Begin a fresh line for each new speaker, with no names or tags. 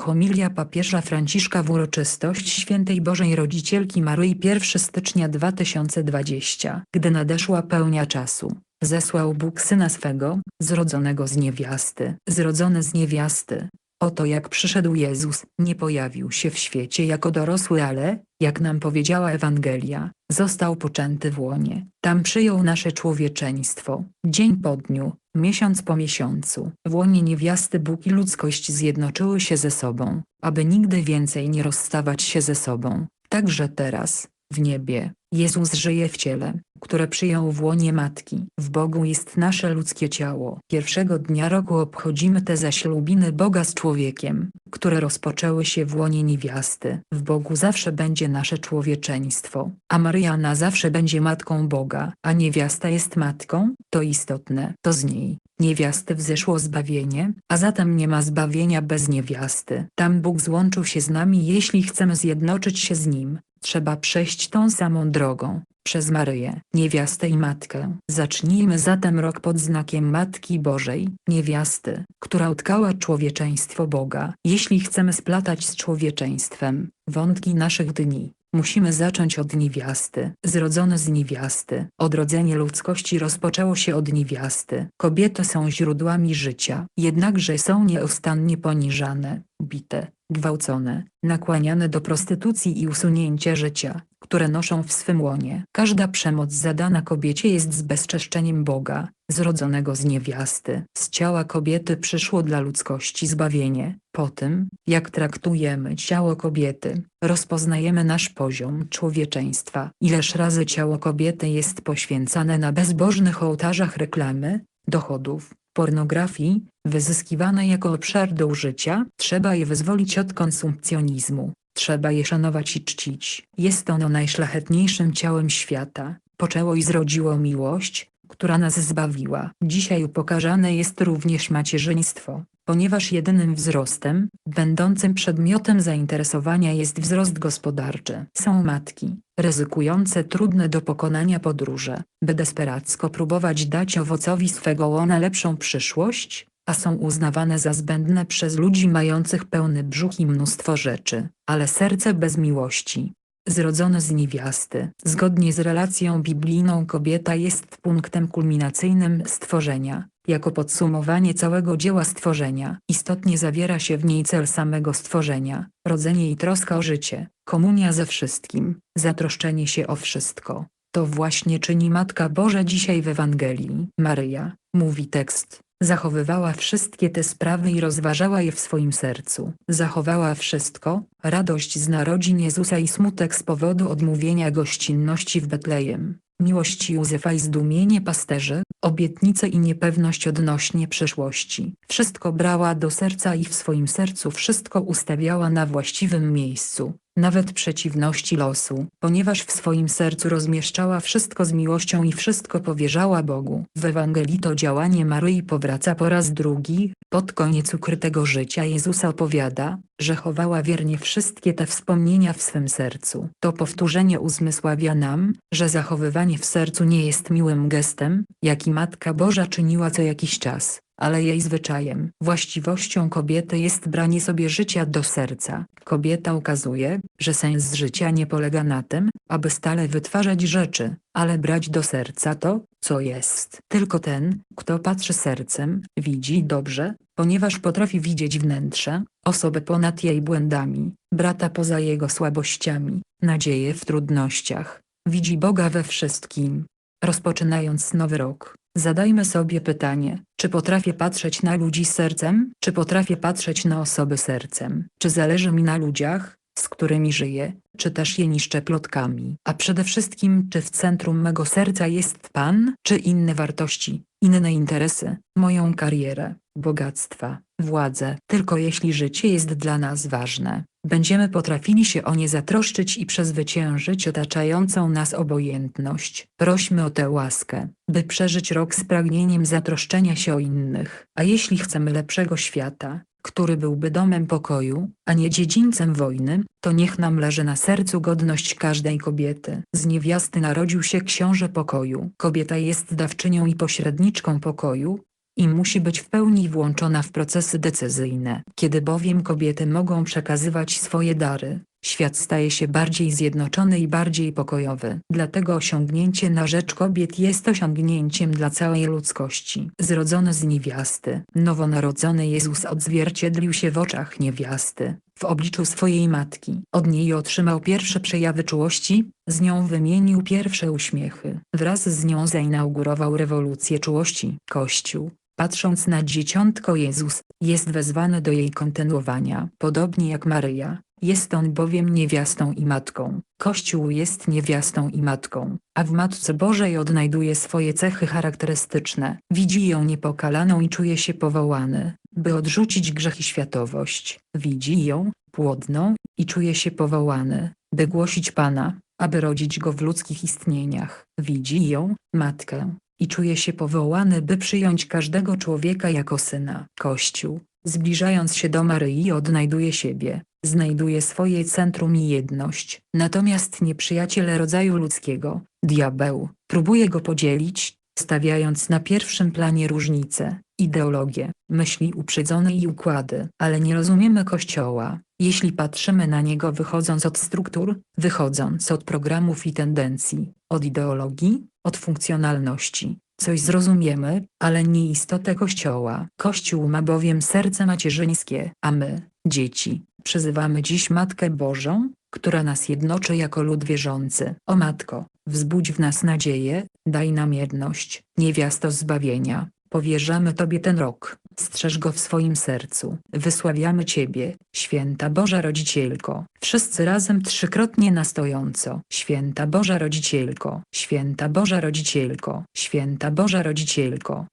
Homilia papieża Franciszka w uroczystość Świętej Bożej Rodzicielki Maryi 1 stycznia 2020. Gdy nadeszła pełnia czasu, zesłał Bóg Syna swego, zrodzonego z niewiasty. Zrodzony z niewiasty. Oto jak przyszedł Jezus, nie pojawił się w świecie jako dorosły, ale, jak nam powiedziała Ewangelia, został poczęty w łonie. Tam przyjął nasze człowieczeństwo, dzień po dniu, miesiąc po miesiącu. W łonie niewiasty Bóg i ludzkość zjednoczyły się ze sobą, aby nigdy więcej nie rozstawać się ze sobą. Także teraz, w niebie, Jezus żyje w ciele, które przyjął w łonie Matki. W Bogu jest nasze ludzkie ciało. Pierwszego dnia roku obchodzimy te zaślubiny Boga z człowiekiem, które rozpoczęły się w łonie niewiasty. W Bogu zawsze będzie nasze człowieczeństwo, a Maryja na zawsze będzie Matką Boga, a niewiasta jest Matką, to istotne, to z niej. Niewiasty wzeszło zbawienie, a zatem nie ma zbawienia bez niewiasty. Tam Bóg złączył się z nami jeśli chcemy zjednoczyć się z Nim. Trzeba przejść tą samą drogą, przez Maryję, niewiastę i matkę. Zacznijmy zatem rok pod znakiem Matki Bożej, niewiasty, która utkała człowieczeństwo Boga. Jeśli chcemy splatać z człowieczeństwem wątki naszych dni, musimy zacząć od niewiasty. Zrodzone z niewiasty. Odrodzenie ludzkości rozpoczęło się od niewiasty. Kobiety są źródłami życia, jednakże są nieustannie poniżane, bite, gwałcone, nakłaniane do prostytucji i usunięcia życia, które noszą w swym łonie. Każda przemoc zadana kobiecie jest zbezczeszczeniem Boga, zrodzonego z niewiasty. Z ciała kobiety przyszło dla ludzkości zbawienie. Po tym, jak traktujemy ciało kobiety, rozpoznajemy nasz poziom człowieczeństwa. Ileż razy ciało kobiety jest poświęcane na bezbożnych ołtarzach reklamy, dochodów, pornografii, wyzyskiwane jako obszar do życia, trzeba je wyzwolić od konsumpcjonizmu. Trzeba je szanować i czcić. Jest ono najszlachetniejszym ciałem świata. Poczęło i zrodziło miłość, która nas zbawiła. Dzisiaj upokarzane jest również macierzyństwo, ponieważ jedynym wzrostem, będącym przedmiotem zainteresowania jest wzrost gospodarczy. Są matki, ryzykujące trudne do pokonania podróże, by desperacko próbować dać owocowi swego łona lepszą przyszłość, a są uznawane za zbędne przez ludzi mających pełny brzuch i mnóstwo rzeczy, ale serce bez miłości. Zrodzone z niewiasty. Zgodnie z relacją biblijną kobieta jest punktem kulminacyjnym stworzenia. Jako podsumowanie całego dzieła stworzenia, istotnie zawiera się w niej cel samego stworzenia, rodzenie i troska o życie, komunia ze wszystkim, zatroszczenie się o wszystko. To właśnie czyni Matka Boża dzisiaj w Ewangelii. Maryja, mówi tekst, zachowywała wszystkie te sprawy i rozważała je w swoim sercu. Zachowała wszystko, radość z narodzin Jezusa i smutek z powodu odmówienia gościnności w Betlejem, miłość Józefa i zdumienie pasterzy, obietnice i niepewność odnośnie przyszłości. Wszystko brała do serca i w swoim sercu wszystko ustawiała na właściwym miejscu, nawet przeciwności losu, ponieważ w swoim sercu rozmieszczała wszystko z miłością i wszystko powierzała Bogu. W Ewangelii to działanie Maryi powraca po raz drugi, pod koniec ukrytego życia Jezusa opowiada, że chowała wiernie wszystkie te wspomnienia w swym sercu. To powtórzenie uzmysławia nam, że zachowywanie w sercu nie jest miłym gestem, jaki Matka Boża czyniła co jakiś czas, ale jej zwyczajem. Właściwością kobiety jest branie sobie życia do serca. Kobieta ukazuje, że sens życia nie polega na tym, aby stale wytwarzać rzeczy, ale brać do serca to, co jest. Tylko ten, kto patrzy sercem, widzi dobrze, ponieważ potrafi widzieć wnętrze, osobę ponad jej błędami, brata poza jego słabościami, nadzieję w trudnościach. Widzi Boga we wszystkim. Rozpoczynając nowy rok, zadajmy sobie pytanie, czy potrafię patrzeć na ludzi sercem, czy potrafię patrzeć na osoby sercem, czy zależy mi na ludziach, z którymi żyję, czy też je niszczę plotkami, a przede wszystkim czy w centrum mego serca jest Pan, czy inne wartości, inne interesy, moją karierę, bogactwa, władzę. Tylko jeśli życie jest dla nas ważne, będziemy potrafili się o nie zatroszczyć i przezwyciężyć otaczającą nas obojętność. Prośmy o tę łaskę, by przeżyć rok z pragnieniem zatroszczenia się o innych. A jeśli chcemy lepszego świata, który byłby domem pokoju, a nie dziedzińcem wojny, to niech nam leży na sercu godność każdej kobiety. Z niewiasty narodził się książę pokoju. Kobieta jest dawczynią i pośredniczką pokoju, i musi być w pełni włączona w procesy decyzyjne. Kiedy bowiem kobiety mogą przekazywać swoje dary, świat staje się bardziej zjednoczony i bardziej pokojowy. Dlatego osiągnięcie na rzecz kobiet jest osiągnięciem dla całej ludzkości. Zrodzony z niewiasty, nowonarodzony Jezus odzwierciedlił się w oczach niewiasty, w obliczu swojej matki. Od niej otrzymał pierwsze przejawy czułości, z nią wymienił pierwsze uśmiechy. Wraz z nią zainaugurował rewolucję czułości. Kościół, patrząc na dzieciątko Jezus, jest wezwany do jej kontynuowania. Podobnie jak Maryja, jest on bowiem niewiastą i matką. Kościół jest niewiastą i matką, a w Matce Bożej odnajduje swoje cechy charakterystyczne. Widzi ją niepokalaną i czuje się powołany, by odrzucić grzech i światowość. Widzi ją, płodną, i czuje się powołany, by głosić Pana, aby rodzić Go w ludzkich istnieniach. Widzi ją, matkę, i czuje się powołany, by przyjąć każdego człowieka jako syna. Kościół, zbliżając się do Maryi odnajduje siebie, znajduje swoje centrum i jedność. Natomiast nieprzyjaciel rodzaju ludzkiego, diabeł, próbuje go podzielić, stawiając na pierwszym planie różnice, ideologie, myśli uprzedzone i układy. Ale nie rozumiemy Kościoła, jeśli patrzymy na niego wychodząc od struktur, wychodząc od programów i tendencji, od ideologii, od funkcjonalności. Coś zrozumiemy, ale nie istotę Kościoła. Kościół ma bowiem serce macierzyńskie, a my, dzieci, przyzywamy dziś Matkę Bożą, która nas jednoczy jako lud wierzący. O Matko, wzbudź w nas nadzieję, daj nam jedność, niewiasto zbawienia. Powierzamy Tobie ten rok, strzeż go w swoim sercu. Wysławiamy Ciebie, święta Boża Rodzicielko. Wszyscy razem trzykrotnie na stojąco. Święta Boża Rodzicielko, święta Boża Rodzicielko, święta Boża Rodzicielko,